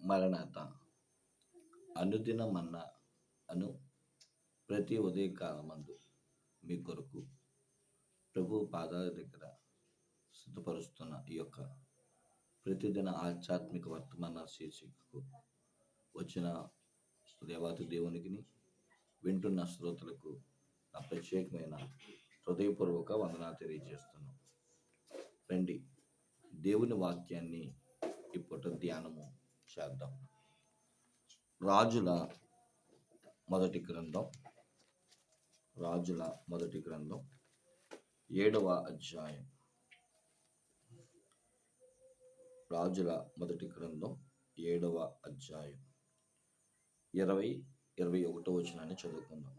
మరణాత అనుదిన మన్నా అను ప్రతి ఉదయకాలమందు మీ కొరకు ప్రభు పాదాల దగ్గర సిద్ధపరుస్తున్న ఈ యొక్క ప్రతిదిన ఆధ్యాత్మిక వర్తమాన శీర్షికకు వచ్చిన దేవాతి దేవునికి వింటున్న శ్రోతలకు నా ప్రత్యేకమైన హృదయపూర్వక వందనాలు తెలియజేస్తున్నాం. రండి దేవుని వాక్యాన్ని ఇప్పుడు ధ్యానము చేద్దాం. రాజుల మొదటి గ్రంథం. రాజుల మొదటి గ్రంథం. ఏడవ అధ్యాయం. రాజుల మొదటి గ్రంథం ఏడవ అధ్యాయం. ఇరవై ఇరవై ఒకటో వచనాన్ని చదువుకుందాం.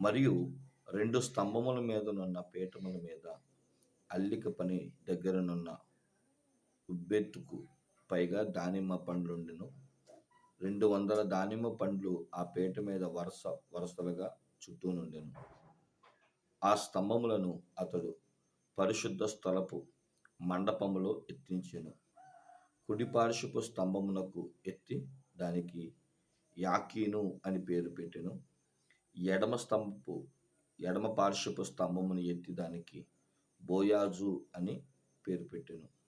మరియు రెండు స్తంభముల మీదనున్న పీఠముల మీద అల్లిక పని దగ్గరనున్న ఉబ్బెత్తుకు పైగా దానిమ్మ పండ్లుండెను. రెండు వందల దానిమ్మ పండ్లు ఆ పేట మీద వరుస వరుసలుగా చుట్టూ నుండెను ఆ స్తంభములను అతడు పరిశుద్ధ స్థలపు మండపములో ఎత్తించెను. కుడి పార్శ్వపు స్తంభమునకు ఎత్తి దానికి యాకీను అని పేరు పెట్టెను. ఎడమ స్తంభపు ఎడమ పార్శ్వపు స్తంభమును ఎత్తి దానికి బోయాజు అని పేరు పెట్టెను.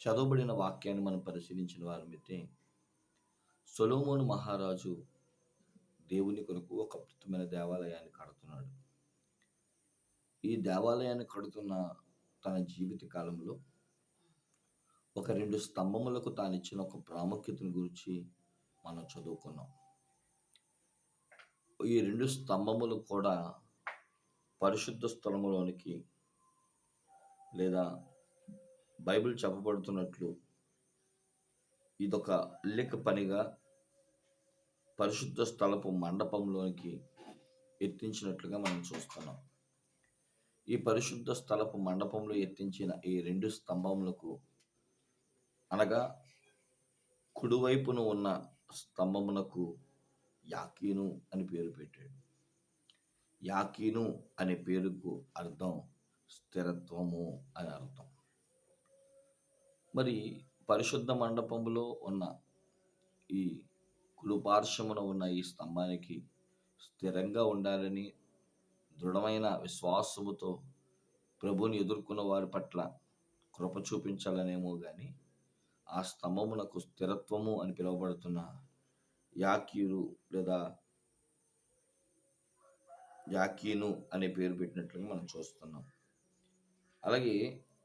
చదవబడిన వాక్యాన్ని మనం పరిశీలించిన వారమైతే సొలోమోను మహారాజు దేవుని కొరకు ఒక అద్భుతమైన దేవాలయాన్ని కడుతున్నాడు. ఈ దేవాలయాన్ని కడుతున్న తన జీవిత కాలంలో ఒక రెండు స్తంభములకు తాను ఇచ్చిన ఒక ప్రాముఖ్యతను గురించి మనం చదువుకున్నాం. ఈ రెండు స్తంభములు కూడా పరిశుద్ధ స్థలములోనికి లేదా బైబిల్ చెప్పబడుతున్నట్లు ఇదొక అల్లిక పనిగా పరిశుద్ధ స్థలపు మండపంలోనికి ఎత్తించినట్లుగా మనం చూస్తున్నాం. ఈ పరిశుద్ధ స్థలపు మండపంలో ఎత్తించిన ఈ రెండు స్తంభములకు అనగా కుడివైపున ఉన్న స్తంభమునకు యాకీను అని పేరు పెట్టాడు. యాకీను అనే పేరుకు అర్థం స్థిరత్వము అని అర్థం. మరి పరిశుద్ధ మండపంలో ఉన్న ఈ కులుపార్శ్వమున ఉన్న ఈ స్తంభానికి స్థిరంగా ఉండాలని దృఢమైన విశ్వాసముతో ప్రభుని ఎదుర్కొన్న వారి పట్ల కృప చూపించాలనేమో కానీ ఆ స్తంభమునకు స్థిరత్వము అని పిలువబడుతున్న యాకీరు లేదా యాకీను అనే పేరు పెట్టినట్లుగా మనం చూస్తున్నాం. అలాగే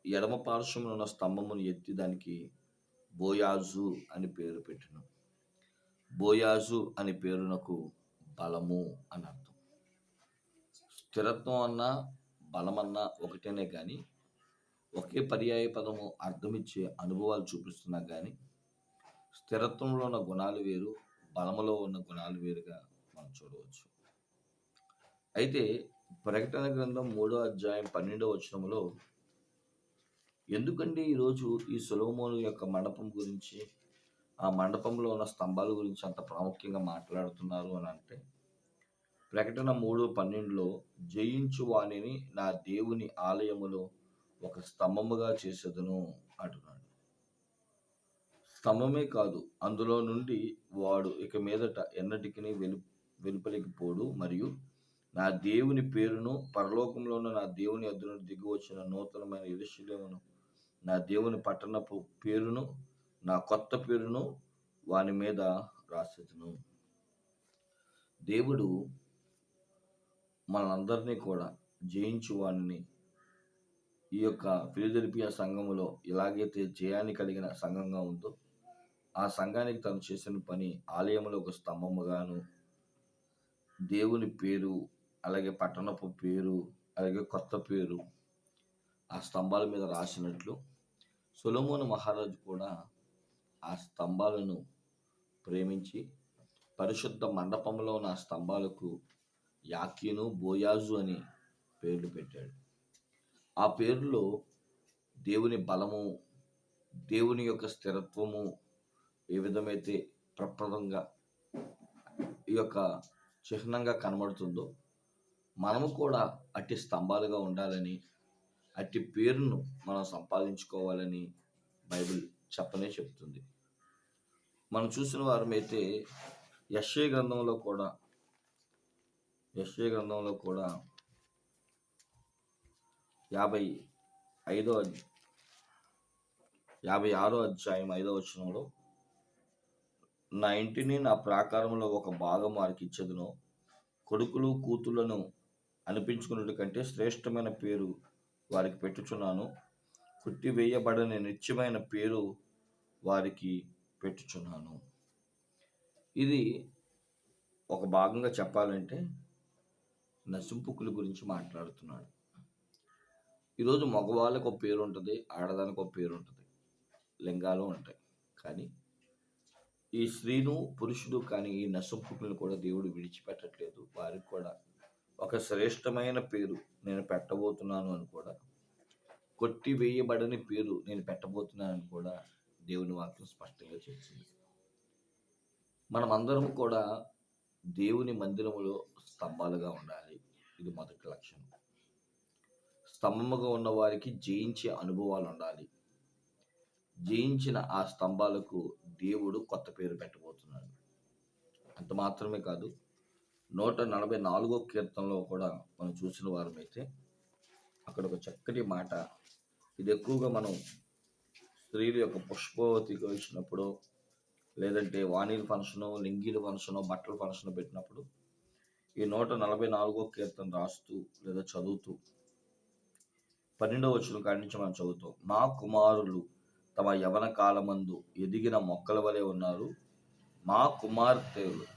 ఎడమ పార్శ్వమున ఉన్న స్తంభమును ఎత్తి దానికి బోయాజు అని పేరు పెట్టిన. బోయాజు అనే పేరునకు బలము అని అర్థం. స్థిరత్వం అన్నా బలమన్నా ఒకటేనే కానీ ఒకే పర్యాయ పదము అర్థమిచ్చే అనుభవాలు చూపిస్తున్నా కానీ స్థిరత్వంలో ఉన్న గుణాలు వేరు బలములో ఉన్న గుణాలు వేరుగా మనం చూడవచ్చు. అయితే ప్రకటన గ్రంథం మూడో అధ్యాయం పన్నెండో వచనంలో ఎందుకండి ఈరోజు ఈ సులభమోను యొక్క మండపం గురించి ఆ మండపంలో ఉన్న స్తంభాల గురించి అంత ప్రాముఖ్యంగా మాట్లాడుతున్నారు అని అంటే ప్రకటన మూడు పన్నెండులో జయించు వాణిని నా దేవుని ఆలయములో ఒక స్తంభముగా చేసేదను అంటున్నాడు. స్తంభమే కాదు అందులో నుండి వాడు ఇక మీదట ఎన్నటికి వెలు వెలుపలికి పోడు. మరియు నా దేవుని పేరును పరలోకంలోను నా దేవుని అద్దును దిగి వచ్చిన నూతనమైన ఇరుషులేమును నా దేవుని పట్టణపు పేరును నా కొత్త పేరును వాని మీద రాసేదను. దేవుడు మనందరినీ కూడా జయించు వాణిని ఈ యొక్క ఫిలిదెల్పియా సంఘములో ఎలాగైతే జయాన్ని కలిగిన సంఘంగా ఉందో ఆ సంఘానికి తను చేసిన పని ఆలయంలో ఒక స్తంభముగాను దేవుని పేరు అలాగే పట్టణపు పేరు అలాగే కొత్త పేరు ఆ స్తంభాల మీద రాసినట్లు సొలమోను మహారాజు కూడా ఆ స్తంభాలను ప్రేమించి పరిశుద్ధ మండపంలో ఉన్న ఆ స్తంభాలకు యాకీను బోయాజు అని పేర్లు పెట్టాడు. ఆ పేరులో దేవుని బలము దేవుని యొక్క స్థిరత్వము ఏ విధమైతే ప్రప్రదంగా ఈ యొక్క చిహ్నంగా కనబడుతుందో మనము కూడా అట్టి స్తంభాలుగా ఉండాలని అట్టి పేరును మనం సంపాదించుకోవాలని బైబిల్ చెప్పనే చెప్తుంది. మనం చూసిన వారమైతే యశ్వ గ్రంథంలో కూడా యశ్వ గ్రంథంలో కూడా యాభై ఐదో అధ్య- యాభై ఆరో అధ్యాయం ఐదో వచనంలో నా ఇంటిని నా ప్రాకారంలో ఒక భాగం వారికి ఇచ్చేదను కొడుకులు కూతుళ్ళను అనిపించుకున్నట్టు కంటే శ్రేష్టమైన పేరు వారికి పెట్టుచున్నాను. కుట్టి వేయబడని నిత్యమైన పేరు వారికి పెట్టుచున్నాను. ఇది ఒక భాగంగా చెప్పాలంటే నసింపుకుల గురించి మాట్లాడుతున్నాడు. ఈరోజు మగవాళ్ళకు ఒక పేరు ఉంటుంది ఆడదానికి ఒక పేరు ఉంటుంది లింగాలు ఉంటాయి. కానీ ఈ స్త్రీను పురుషుడు కానీ ఈ నసుంపుకులను కూడా దేవుడు విడిచిపెట్టట్లేదు. వారికి కూడా ఒక శ్రేష్టమైన పేరు నేను పెట్టబోతున్నాను అని కూడా కొట్టి వేయబడని పేరు నేను పెట్టబోతున్నానని కూడా దేవుని వాక్యం స్పష్టంగా చెప్తుంది. మనమందరం కూడా దేవుని మందిరములో స్తంభాలుగా ఉండాలి. ఇది మొదటి లక్షణం. స్తంభముగా ఉన్న వారికి జయించే అనుభవాలు ఉండాలి. జయించిన ఆ స్తంభాలకు దేవుడు కొత్త పేరు పెట్టబోతున్నాడు. అంత మాత్రమే కాదు నూట నలభై నాలుగో కీర్తనలో కూడా మనం చూసిన వారమైతే అక్కడ ఒక చక్కటి మాట. ఇది ఎక్కువగా మనం స్త్రీల యొక్క పుష్పవతికి వచ్చినప్పుడు లేదంటే వాణీల ఫంక్షను లింగీల ఫంక్షను బట్టల ఫంక్షన్ పెట్టినప్పుడు ఈ నూట నలభై నాలుగో కీర్తన రాస్తూ లేదా చదువుతూ పన్నెండవ వచ్చిన కాడి నుంచి మనం చదువుతాం. నా కుమారులు తమ యవన కాలమందు ఎదిగిన మొక్కల వలె ఉన్నారు. మా కుమార్తెలు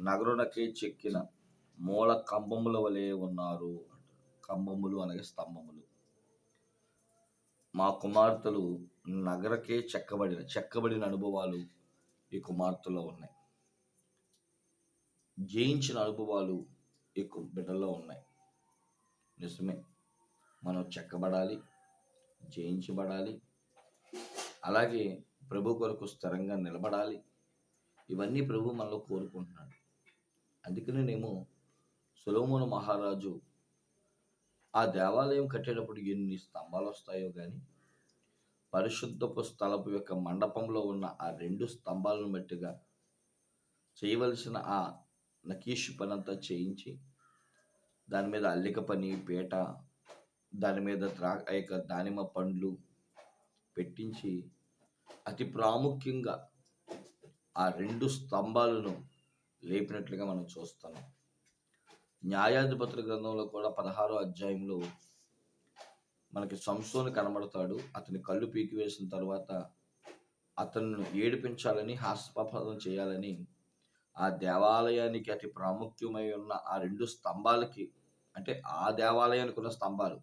నగరునకే చెక్కిన మూల కంబముల వలె ఉన్నారు కంబములు అనగా స్తంభములు. మా కుమార్తెలు నగరకే చెక్కబడిన చెక్కబడిన అనుభవాలు ఈ కుమార్తెలో ఉన్నాయి. జయించిన అనుభవాలు ఈ కు- బిడ్డల్లో ఉన్నాయి. నిజమే. మనం చెక్కబడాలి జయించబడాలి అలాగే ప్రభు కొరకు స్థిరంగా నిలబడాలి. ఇవన్నీ ప్రభు మనలో కోరుకుంటున్నాడు. అందుకనేనేమో సొలోమోను మహారాజు ఆ దేవాలయం కట్టేటప్పుడు ఎన్ని స్తంభాలు వస్తాయో కానీ పరిశుద్ధపు స్థలపు యొక్క మండపంలో ఉన్న ఆ రెండు స్తంభాలను బట్టిగా చేయవలసిన ఆ నకీషు అంతా చేయించి దాని మీద అల్లిక పని పీట దాని మీద ద్రా యొక్క దానిమ్మ పండ్లు పెట్టించి అతి ప్రాముఖ్యంగా ఆ రెండు స్తంభాలను లేపినట్లుగా మనం చూస్తున్నాం. న్యాయాధిపతుల గ్రంథంలో కూడా పదహారో అధ్యాయంలో మనకి సంసోను కనబడతాడు. అతని కళ్ళు పీకివేసిన తర్వాత అతన్ని ఏడిపించాలని హాస్పదం చేయాలని ఆ దేవాలయానికి అతి ప్రాముఖ్యమై ఉన్న ఆ రెండు స్తంభాలకి అంటే ఆ దేవాలయానికి ఉన్న స్తంభాలు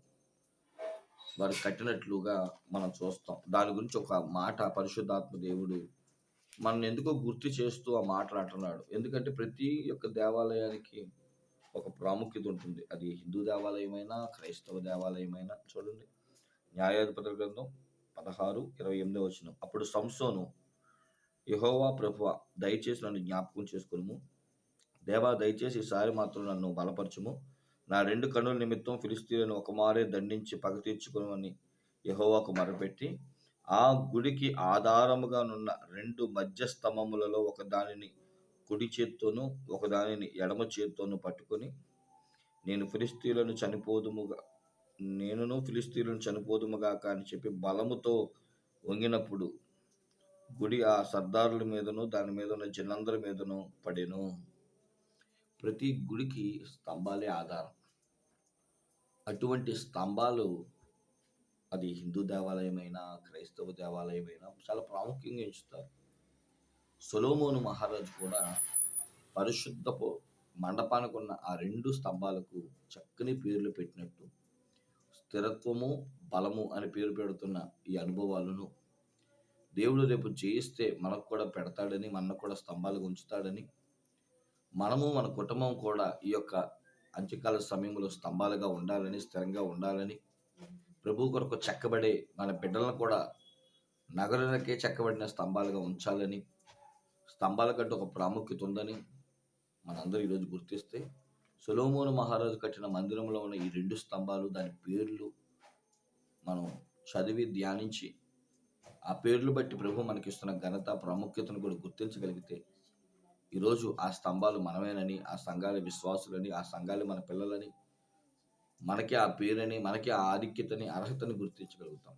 వారు కట్టినట్లుగా మనం చూస్తాం. దాని గురించి ఒక మాట పరిశుద్ధాత్మ దేవుడు మనం ఎందుకో గుర్తు చేస్తూ ఆ మాట్లాడుతున్నాడు ఎందుకంటే ప్రతి ఒక్క దేవాలయానికి ఒక ప్రాముఖ్యత ఉంటుంది. అది హిందూ దేవాలయమైనా క్రైస్తవ దేవాలయమైనా చూడండి. న్యాయాధిపతుల గ్రంథం పదహారు ఇరవై ఎనిమిదో వచ్చిన అప్పుడు సంసోను యహోవా ప్రభువ దయచేసి నన్ను జ్ఞాపకం చేసుకును దేవా దయచేసి ఈసారి మాత్రం నన్ను బలపరచుము. నా రెండు కన్నుల నిమిత్తం ఫిలిస్తీన్లను ఒక మారే దండించి పగ తీర్చుకుని యహోవాకు మరపెట్టి ఆ గుడికి ఆధారముగా నున్న రెండు మధ్య స్తంభములలో ఒక దానిని కుడి చేత్తోను ఒక దానిని ఎడమ చేత్తోను పట్టుకొని నేను ఫిలిస్తీన్లను చనిపోదుముగా నేనును ఫిలిస్తీన్లను చనిపోదుముగా అని చెప్పి బలముతో వంగినప్పుడు గుడి ఆ సర్దారుల మీదను దాని మీద ఉన్న జనందరి మీదను పడెను. ప్రతి గుడికి స్తంభాలే ఆధారం. అటువంటి స్తంభాలు అది హిందూ దేవాలయమైనా క్రైస్తవ దేవాలయమైనా చాలా ప్రాముఖ్యంగా ఎంచుతారు. సొలోమోను మహారాజు కూడా పరిశుద్ధపు మండపానికి ఉన్న ఆ రెండు స్తంభాలకు చక్కని పేర్లు పెట్టినట్టు స్థిరత్వము బలము అని పేరు పెడుతున్న ఈ అనుభవాలను దేవుడు రేపు జయిస్తే మనకు కూడా పెడతాడని మనకు కూడా స్తంభాలు ఉంచుతాడని మనము మన కుటుంబం కూడా ఈ యొక్క అంత్యకాల సమయంలో స్తంభాలుగా ఉండాలని స్థిరంగా ఉండాలని ప్రభు కొరకు చెక్కబడే మన బిడ్డలను కూడా నగరులకే చెక్కబడిన స్తంభాలుగా ఉంచాలని స్తంభాల కంటే ఒక ప్రాముఖ్యత ఉందని మనందరూ ఈరోజు గుర్తిస్తే సులోమోను మహారాజు కట్టిన మందిరంలో ఉన్న ఈ రెండు స్తంభాలు దాని పేర్లు మనం చదివి ధ్యానించి ఆ పేర్లు బట్టి ప్రభు మనకిస్తున్న ఘనత ప్రాముఖ్యతను కూడా గుర్తించగలిగితే ఈరోజు ఆ స్తంభాలు మనమేనని ఆ సంఘాల విశ్వాసులని ఆ సంఘాలు మన పిల్లలని మనకి ఆ పేరుని మనకి ఆ ఆధిక్యతని అర్హతని గుర్తించగలుగుతాం.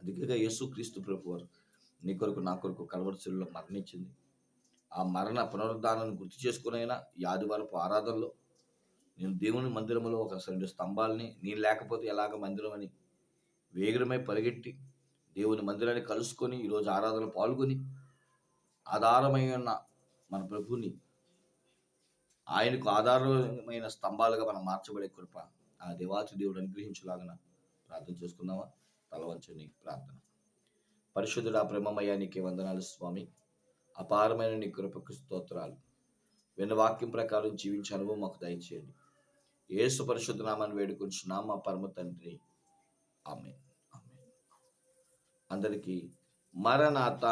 అందుకేగా యేసు క్రీస్తు ప్రభు వారు నీ కొరకు నా కొరకు కలవరశిలో మరణించింది. ఆ మరణ పునరుద్ధానాన్ని గుర్తు చేసుకునైనా యాదివారపు ఆరాధనలో నేను దేవుని మందిరంలో ఒక రెండు స్తంభాలని నేను లేకపోతే ఎలాగ మందిరం అని వేగరమై పరిగెట్టి దేవుని మందిరాన్ని కలుసుకొని ఈరోజు ఆరాధనలో పాల్గొని ఆధారమైన మన ప్రభుని ఆయనకు ఆధారమైన స్తంభాలుగా మనం మార్చబడే కృప ఆ దేవాతి దేవుడు అనుగ్రహించులాగన ప్రార్థన చేసుకుందామా? తలవంచని ప్రార్థన. ప్రార్థన పరిశుద్ధుడా ప్రేమమయ్యా నీకే వందనాలు స్వామి. అపారమైన నీ కృపకు స్తోత్రాలు. విన్న వాక్యం ప్రకారం జీవించే అనుభవం మాకు దయచేయండి. ఏసు పరిశుద్ధ నామాన్ని వేడుకుంటున్నాం మా పరమ తండ్రి. ఆమె ఆమె అందరికీ మరణాత